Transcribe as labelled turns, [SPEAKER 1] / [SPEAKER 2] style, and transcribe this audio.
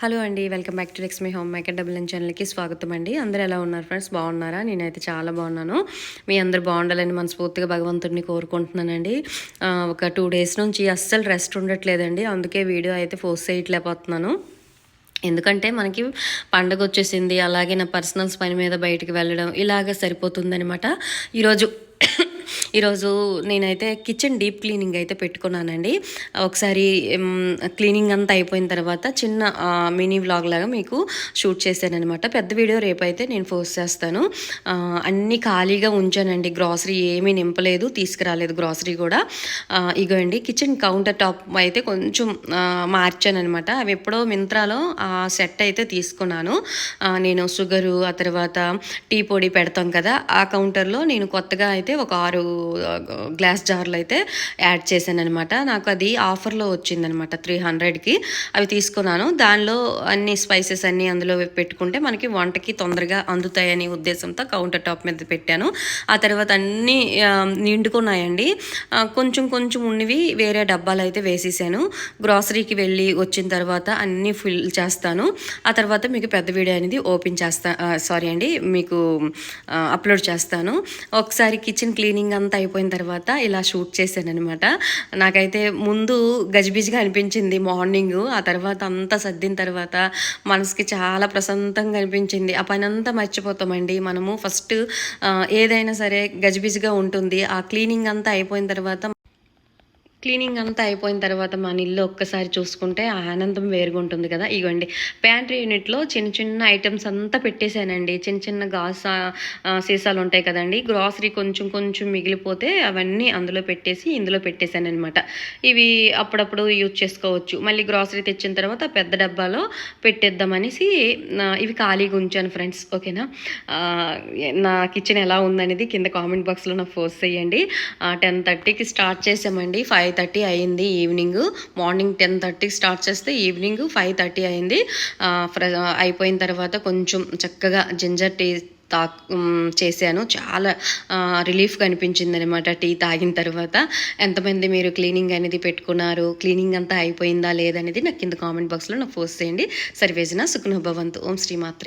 [SPEAKER 1] Hello అండి welcome back to Lakshmi home maker double N ఛానల్కి స్వాగతం అండి. అందరూ ఎలా ఉన్నారు ఫ్రెండ్స్? బాగున్నారా? నేనైతే చాలా బాగున్నాను. మీ అందరు బాగుండాలని మనస్ఫూర్తిగా భగవంతుడిని కోరుకుంటున్నానండి. ఒక టూ డేస్ నుంచి అస్సలు రెస్ట్ ఉండట్లేదండి. అందుకే వీడియో అయితే ఫోర్స్ చేయట్లేకపోతున్నాను. ఎందుకంటే మనకి పండగ వచ్చేసింది అలాగే నా పర్సనల్స్ పని మీద బయటికి వెళ్ళడం ఇలాగ సరిపోతుందనమాట ఈరోజు ఈరోజు నేనైతే కిచెన్ డీప్ క్లీనింగ్ అయితే పెట్టుకున్నానండి. ఒకసారి క్లీనింగ్ అంతా అయిపోయిన తర్వాత చిన్న మినీ వ్లాగ్ లాగా మీకు షూట్ చేశానమాట పెద్ద వీడియో రేపైతే నేను పోస్ట్ చేస్తాను. అన్నీ ఖాళీగా ఉంచానండి. గ్రాసరీ ఏమీ నింపలేదు తీసుకురాలేదు గ్రాసరీ కూడా. ఇగోండి కిచెన్ కౌంటర్ టాప్ అయితే కొంచెం మార్చానమాట అవి ఎప్పుడో మింత్రాలో ఆ సెట్ అయితే తీసుకున్నాను. నేను షుగరు ఆ తర్వాత టీ పొడి పెడతాం కదా ఆ కౌంటర్లో నేను కొత్తగా అయితే ఒక ఆరు గ్లాస్ జార్లు అయితే యాడ్ చేశాను అనమాట నాకు అది ఆఫర్లో వచ్చిందనమాట త్రీ హండ్రెడ్కి. అవి తీసుకున్నాను. దానిలో అన్ని స్పైసెస్ అన్నీ అందులో పెట్టుకుంటే మనకి వంటకి తొందరగా అందుతాయనే ఉద్దేశంతో కౌంటర్ టాప్ మీద పెట్టాను. ఆ తర్వాత అన్నీ నిండుకున్నాయండి. కొంచెం కొంచెం ఉన్నవి వేరే డబ్బాలు అయితే వేసేసాను. గ్రాసరీకి వెళ్ళి వచ్చిన తర్వాత అన్నీ ఫిల్ చేస్తాను. ఆ తర్వాత మీకు పెద్ద వీడియో అనేది ఓపెన్ చేస్తా సారీ అండి మీకు అప్లోడ్ చేస్తాను. ఒకసారి కిచెన్ క్లీనింగ్ అంతా అంతా అయిపోయిన తర్వాత ఇలా షూట్ చేశాను అనమాట నాకైతే ముందు గజిబిజిగా అనిపించింది మార్నింగ్ ఆ తర్వాత అంతా సర్దిన తర్వాత మనసుకి చాలా ప్రశాంతంగా అనిపించింది. ఆ పని అంతా మర్చిపోతామండి. మనము ఫస్ట్ ఏదైనా సరే గజిబిజిగా ఉంటుంది. ఆ క్లీనింగ్ అంతా అయిపోయిన తర్వాత క్లీనింగ్ అంతా అయిపోయిన తర్వాత మన ఇల్లు ఒక్కసారి చూసుకుంటే ఆ ఆనందం వేరుగా ఉంటుంది కదా. ఇగోండి ప్యాంట్రీ యూనిట్లో చిన్న చిన్న ఐటమ్స్ అంతా పెట్టేశానండి. చిన్న చిన్న గాస్ సీసాలు ఉంటాయి కదండి. గ్రాసరీ కొంచెం కొంచెం మిగిలిపోతే అవన్నీ అందులో పెట్టేసి ఇందులో పెట్టేశాను అనమాట ఇవి అప్పుడప్పుడు యూజ్ చేసుకోవచ్చు. మళ్ళీ గ్రాసరీ తెచ్చిన తర్వాత పెద్ద డబ్బాలో పెట్టేద్దామనేసి ఇవి ఖాళీగా ఉంచాను ఫ్రెండ్స్. ఓకేనా? నా కిచెన్ ఎలా ఉందనేది కింద కామెంట్ బాక్స్లో నాకు ఫోర్స్ చేయండి. టెన్ థర్టీకి స్టార్ట్ చేసామండి. ఫైవ్ ఫైవ్ థర్టీ అయింది ఈవినింగ్. మార్నింగ్ టెన్ థర్టీకి స్టార్ట్ చేస్తే ఈవినింగ్ ఫైవ్ థర్టీ అయింది అయిపోయిన తర్వాత కొంచెం చక్కగా జింజర్ టీ తా చేశాను. చాలా రిలీఫ్గా అనిపించింది అనమాట టీ తాగిన తర్వాత. ఎంతమంది మీరు క్లీనింగ్ అనేది పెట్టుకున్నారు? క్లీనింగ్ అంతా అయిపోయిందా లేదనేది నాకు కింద కామెంట్ బాక్స్లో నాకు పోస్ట్ చేయండి. సర్వేజన సుఖనుభవంతు. ఓం శ్రీమాత్రే